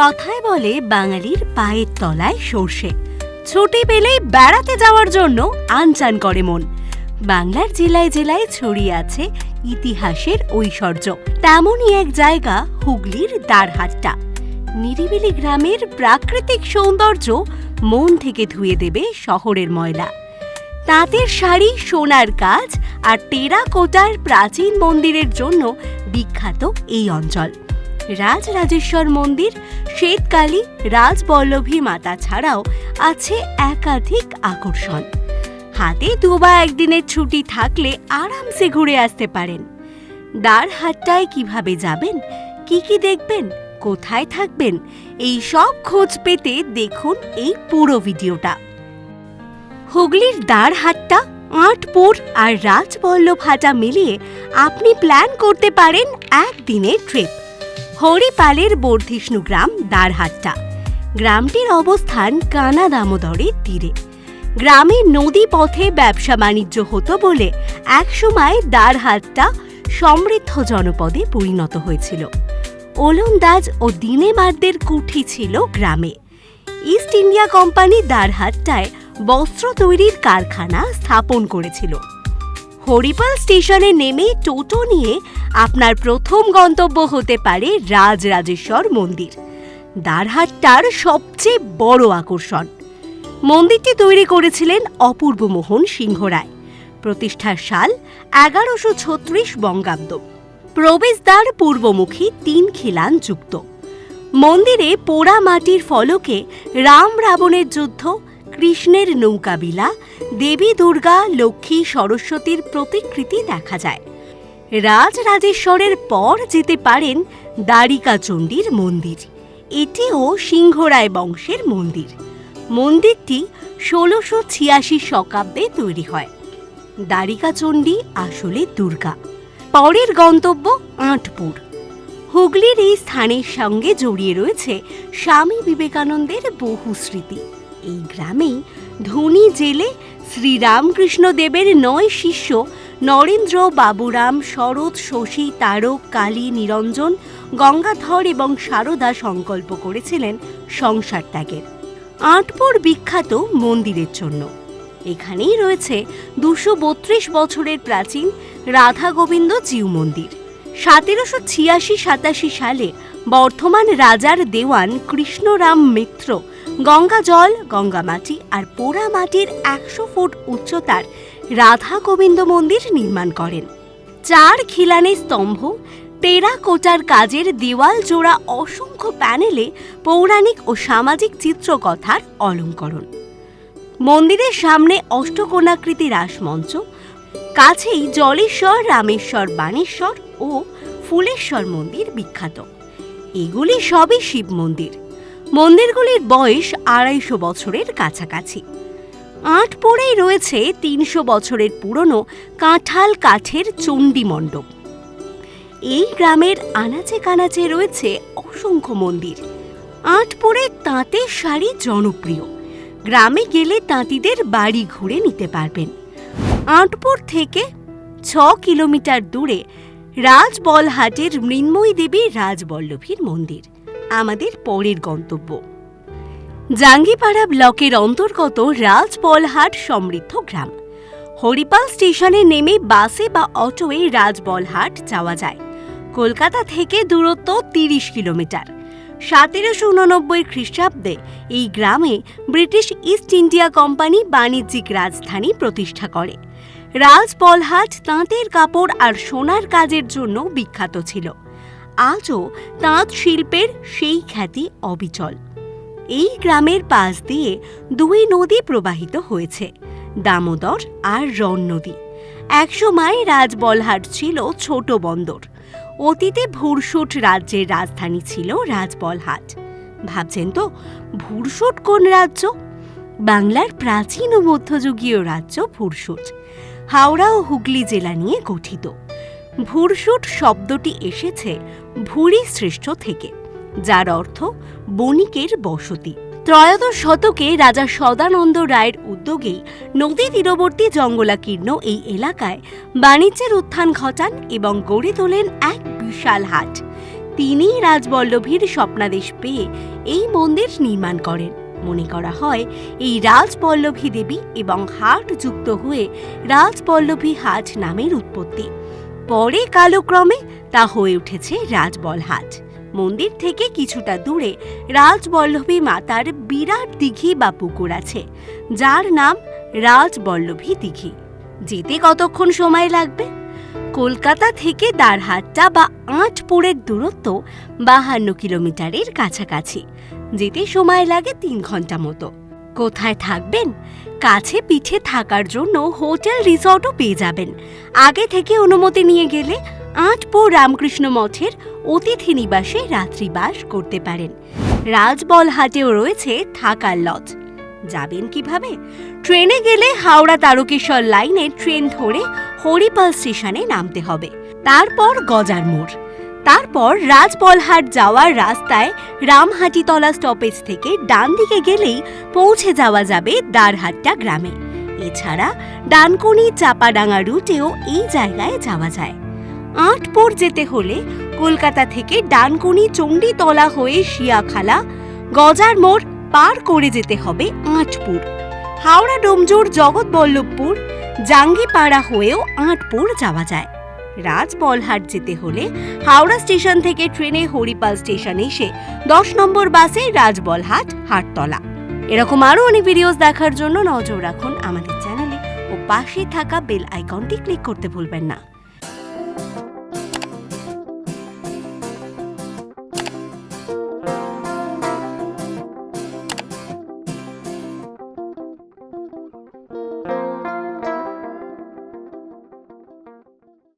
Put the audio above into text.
কথায় বলে বাঙালির পায়ের তলায় সর্ষে। ছুটি পেলেই বেড়াতে যাওয়ার জন্য আনচান করে মন। বাংলার জেলায় জেলায় ছড়িয়ে আছে ইতিহাসের ঐশ্বর্য। তেমনই এক জায়গা হুগলির দ্বারহাট্টা নিরিবিলি গ্রামের প্রাকৃতিক সৌন্দর্য মন থেকে ধুয়ে দেবে শহরের ময়লা। তাঁতের শাড়ি, সোনার কাজ আর টেরাকোটার প্রাচীন মন্দিরের জন্য বিখ্যাত এই অঞ্চল। রাজরাজেশ্বর মন্দির, শ্বেতকালী, রাজবল্লভী মাতা ছাড়াও আছে একাধিক আকর্ষণ। হাতে দু বা একদিনের ছুটি থাকলে আরামসে ঘুরে আসতে পারেন। দ্বারহাট্টায় কীভাবে যাবেন, কি কি দেখবেন, কোথায় থাকবেন, এই সব খোঁজ পেতে দেখুন এই পুরো ভিডিওটা। হুগলির দ্বারহাট্টা আটপুর আর রাজবল্লভ হাটা মিলিয়ে আপনি প্ল্যান করতে পারেন একদিনের ট্রিপ হরিপালের বর্ধিষ্ণু গ্রাম দ্বারহাট্টা গ্রামটির অবস্থান কানা দামোদরের তীরে। গ্রামে নদী পথে ব্যবসা বাণিজ্য হতো বলে একসময় দ্বারহাট্টা সমৃদ্ধ জনপদে পরিণত হয়েছিল। ওলন্দাজ ও দিনেমারদের কুঠি ছিল গ্রামে। ইস্ট ইন্ডিয়া কোম্পানি দ্বারহাট্টায় বস্ত্র তৈরির কারখানা স্থাপন করেছিল। হরিপাল স্টেশনে নেমে টোটো নিয়ে আপনার প্রথম গন্তব্য হতে পারে রাজরাজেশ্বর মন্দির। দ্বারহাট্টার সবচেয়ে বড় আকর্ষণ। মন্দিরটি তৈরি করেছিলেন অপূর্ব মোহন সিংহ রায়। প্রতিষ্ঠার সাল এগারোশো ছত্রিশ বঙ্গাব্দ। প্রবেশদ্বার পূর্বমুখী তিন খিলান যুক্ত। মন্দিরে পোড়া মাটির ফলকে রাম রাবণের যুদ্ধ কৃষ্ণের নৌকাবিলা দেবী দুর্গা, লক্ষ্মী সরস্বতীর প্রতিকৃতি দেখা যায়। রাজরাজেশ্বরের পর যেতে পারেন দ্বারিকা চণ্ডীর মন্দির। এটিও সিংহরায় বংশের মন্দির। মন্দিরটি ষোলোশো ছিয়াশি শকাব্দে তৈরি হয়। দ্বারিকা চণ্ডী আসলে দুর্গা। পরের গন্তব্য আঁটপুর। হুগলির এই স্থানের সঙ্গে জড়িয়ে রয়েছে স্বামী বিবেকানন্দের বহু স্মৃতি। এই গ্রামেই ধনী জেলে শ্রীরামকৃষ্ণ দেবের নয় শিষ্য নরেন্দ্র, বাবুরাম, শরৎ, শশী, তারক, কালী, নিরঞ্জন, গঙ্গাধর এবং সারদা সংকল্প করেছিলেন সংসার ত্যাগের। আটপুর বিখ্যাত মন্দিরের জন্য। এখানেই রয়েছে দুশো বত্রিশ বছরের প্রাচীন রাধা গোবিন্দ জিউ মন্দির। সতেরোশো ছিয়াশি সাতাশি সালে বর্ধমান রাজার দেওয়ান কৃষ্ণরাম মিত্র গঙ্গা জল, গঙ্গা মাটি আর পোড়া মাটির একশো ফুট উচ্চতার রাধা গোবিন্দ মন্দির নির্মাণ করেন। চার খিলানে স্তম্ভ টেরাকোটার কাজের দেওয়াল জোড়া অসংখ্য প্যানেলে পৌরাণিক ও সামাজিক চিত্রকথার অলঙ্করণ। মন্দিরের সামনে অষ্টকোণাকৃতি রাসমঞ্চ, কাছেই জলেশ্বর, রামেশ্বর, বাণেশ্বর ও ফুলেশ্বর মন্দির বিখ্যাত। এগুলি সবই শিব মন্দির। মন্দিরগুলির বয়স আড়াইশো বছরের কাছাকাছি। আটপোড়েই রয়েছে তিনশো বছরের পুরনো কাঁঠাল কাঠের চণ্ডী মণ্ডপ। এই গ্রামের আনাচে কানাচে রয়েছে অসংখ্য মন্দির। আটপোড়ে তাঁতের শাড়ি জনপ্রিয়। গ্রামে গেলে তাঁতিদের বাড়ি ঘুরে নিতে পারবেন। আটপুর থেকে ছ কিলোমিটার দূরে রাজবলহাটের মৃন্ময়ী দেবী রাজবল্লভীর মন্দির। আমাদের পরের গন্তব্য। জাঙ্গিপাড়া ব্লকের অন্তর্গত রাজবলহাট সমৃদ্ধ গ্রাম। হরিপাল স্টেশনে নেমে বাসে বা অটোয়ে রাজবলহাট যাওয়া যায়। কলকাতা থেকে দূরত্ব তিরিশ কিলোমিটার। সতেরোশো উননব্বই খ্রিস্টাব্দে এই গ্রামে ব্রিটিশ ইস্ট ইন্ডিয়া কোম্পানি বাণিজ্যিক রাজধানী প্রতিষ্ঠা করে। রাজবলহাট তাঁতের কাপড় আর সোনার কাজের জন্য বিখ্যাত ছিল। আজও তাঁত শিল্পের সেই খ্যাতি অবিচল। এই গ্রামের পাশ দিয়ে দুই নদী প্রবাহিত হয়েছে, দামোদর আর রণ নদী। একসময় রাজবলহাট ছিল ছোট বন্দর। অতীতে ভুরসুট রাজ্যের রাজধানী ছিল রাজবলহাট। ভাবছেন তো, ভুরসুট কোন রাজ্য? বাংলার প্রাচীন ও মধ্যযুগীয় রাজ্য ভুরসুট। হাওড়া ও হুগলি জেলা নিয়ে গঠিত। ভুরসুট শব্দটি এসেছে ভুরি শ্রেষ্ঠ থেকে, যার অর্থ বণিকের বসতি। ত্রয়োদশ শতকে রাজা সদানন্দ রায়ের উদ্যোগেই নদী তীরবর্তী জঙ্গলাকীর্ণ এই এলাকায় বাণিজ্যের উত্থান ঘটান এবং গড়ে তোলেন এক বিশাল হাট। তিনিই রাজবল্লভীর স্বপ্নাদেশ পেয়ে এই মন্দির নির্মাণ করেন। মনে করা হয়, এই রাজবল্লভী দেবী এবং হাট যুক্ত হয়ে রাজবল্লভী হাট নামের উৎপত্তি। পরে কালক্রমে তা হয়ে উঠেছে রাজবলহাট। মন্দির থেকে কিছুটা দূরে রাজবল্লভী মাতার বিরাট দিঘি বা পুকুর আছে, যার নাম রাজবল্লভী দিঘি। যেতে কতক্ষণ সময় লাগবে? কলকাতা থেকে দারহাট্টা বা আটপুরের দূরত্ব বাহান্ন কিলোমিটারের কাছাকাছি। যেতে সময় লাগে তিন ঘণ্টা মতো। কোথায় থাকবেন? কাছে পিঠে থাকার জন্য হোটেল রিসর্টও পেয়ে যাবেন। আগে থেকে অনুমতি নিয়ে গেলে আটপুর রামকৃষ্ণ মঠের অতিথি নিবাসে রাত্রিবাস করতে পারেন। রাজবলহাটেও রয়েছে থাকার লজ। যাবেন কীভাবে? ট্রেনে গেলে হাওড়া তারকেশ্বর লাইনে ট্রেন ধরে হরিপাল স্টেশনে নামতে হবে। তারপর গজার মোড়। তারপর রাজবলহাট যাওয়ার রাস্তায় রামহাটিতলা স্টপেজ থেকে ডান দিকে গেলেই পৌঁছে যাওয়া যাবে দারহাট্টা গ্রামে। এছাড়া ডানকুনি চাপাডাঙ্গা রুটেও এই জায়গায় যাওয়া যায়। আটপুর যেতে হলে কলকাতা থেকে ডানকুনি চণ্ডীতলা হয়ে শিয়াখালা, গজার মোড় পার করে যেতে হবে আটপুর। হাওড়া ডোমজুর জগৎবল্লভপুর, জাঙ্গিপাড়া হয়েও আটপুর যাওয়া যায়। রাজবলহাট যেতে হলে হাওড়া স্টেশন থেকে ট্রেনে হরিপাল স্টেশন এসে দশ নম্বর বাসে রাজবলহাট, হাটতলা। এরকম আরও অনেক ভিডিওস দেখার জন্য নজর রাখুন আমাদের চ্যানেলে ও পাশে থাকা বেল আইকনটি ক্লিক করতে ভুলবেন না।